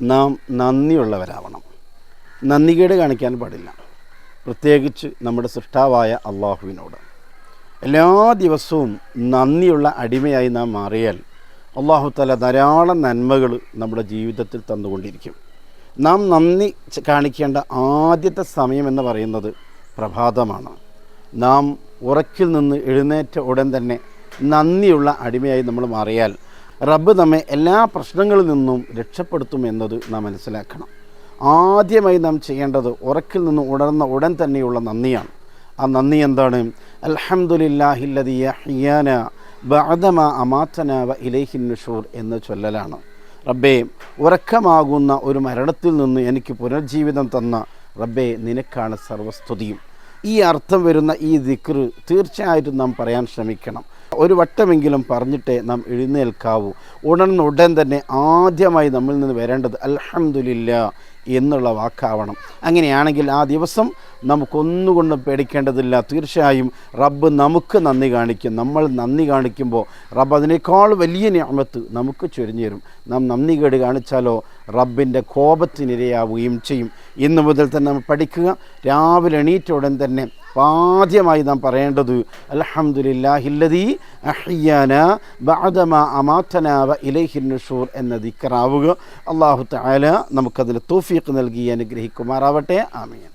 നാം നന്ദിയുള്ളവരാവണം. നന്ദികേട് കാണിക്കാൻ പാടില്ല. പ്രത്യേകിച്ച് നമ്മുടെ സൃഷ്ടാവായ അള്ളാഹുവിനോട്. എല്ലാ ദിവസവും നന്ദിയുള്ള അടിമയായി നാം മാറിയാൽ അള്ളാഹു തല ധാരാളം നന്മകൾ നമ്മുടെ ജീവിതത്തിൽ തന്നുകൊണ്ടിരിക്കും. നാം നന്ദി കാണിക്കേണ്ട ആദ്യത്തെ സമയം എന്ന് പറയുന്നത് പ്രഭാതമാണ്. നാം ഉറക്കിൽ നിന്ന് എഴുന്നേറ്റ ഉടൻ തന്നെ നന്ദിയുള്ള അടിമയായി നമ്മൾ മാറിയാൽ റബ്ബ് നമ്മെ എല്ലാ പ്രശ്നങ്ങളിൽ നിന്നും രക്ഷപ്പെടുത്തും എന്നത് നാം മനസ്സിലാക്കണം. ആദ്യമായി നാം ചെയ്യേണ്ടത് ഉറക്കിൽ നിന്ന് ഉണർന്ന ഉടൻ തന്നെയുള്ള നന്ദിയാണ്. ആ നന്ദി എന്താണ്? അലഹമുല്ലാഹില്ലതിയാന ബഅദമ അമാത്തന വ ഇലൈഹിൻ എന്ന് ചൊല്ലലാണ്. റബ്ബേ ഉറക്കമാകുന്ന ഒരു മരണത്തിൽ നിന്ന് എനിക്ക് പുനർജീവിതം തന്ന റബ്ബേ നിനക്കാണ് സർവസ്തുതിയും. ഈ അർത്ഥം വരുന്ന ഈ ദിക്ർ തീർച്ചയായിട്ടും നാം പറയാൻ ശ്രമിക്കണം. ഒരു വട്ടമെങ്കിലും പറഞ്ഞിട്ടേ നാം എഴുന്നേൽക്കാവൂ. ഉടൻ ഉടൻ തന്നെ ആദ്യമായി നമ്മിൽ നിന്ന് വരേണ്ടത് അൽഹംദുലില്ല എന്നുള്ള വാക്കാവണം. അങ്ങനെയാണെങ്കിൽ ആ ദിവസം നമുക്കൊന്നുകൊണ്ടും പേടിക്കേണ്ടതില്ല. തീർച്ചയായും റബ്ബ് നമുക്ക് നന്ദി കാണിക്കും. നമ്മൾ നന്ദി കാണിക്കുമ്പോൾ റബ്ബ് അതിനേക്കാൾ വലിയ ഞാമത്ത് നമുക്ക് ചൊരിഞ്ഞു തരും. നാം നന്ദി കേട് കാണിച്ചാലോ റബ്ബിന്റെ കോപത്തിനിരയാവുകയും ചെയ്യും. ഇന്നു മുതൽ തന്നെ നമ്മൾ പഠിക്കുക. രാവിലെ എണീറ്റ ഉടൻ തന്നെ ആദ്യമായി നാം പറയേണ്ടത് അലഹമുല്ലാഹില്ലതി അഹ്യാന ബഅദമ അമാതന വ നുഷൂർ എന്ന ദിക്കറാവുക അള്ളാഹു തആല നമുക്കതിന് തൗഫീഖ് നൽകി അനുഗ്രഹിക്കുമാറാവട്ടെ. ആമീൻ.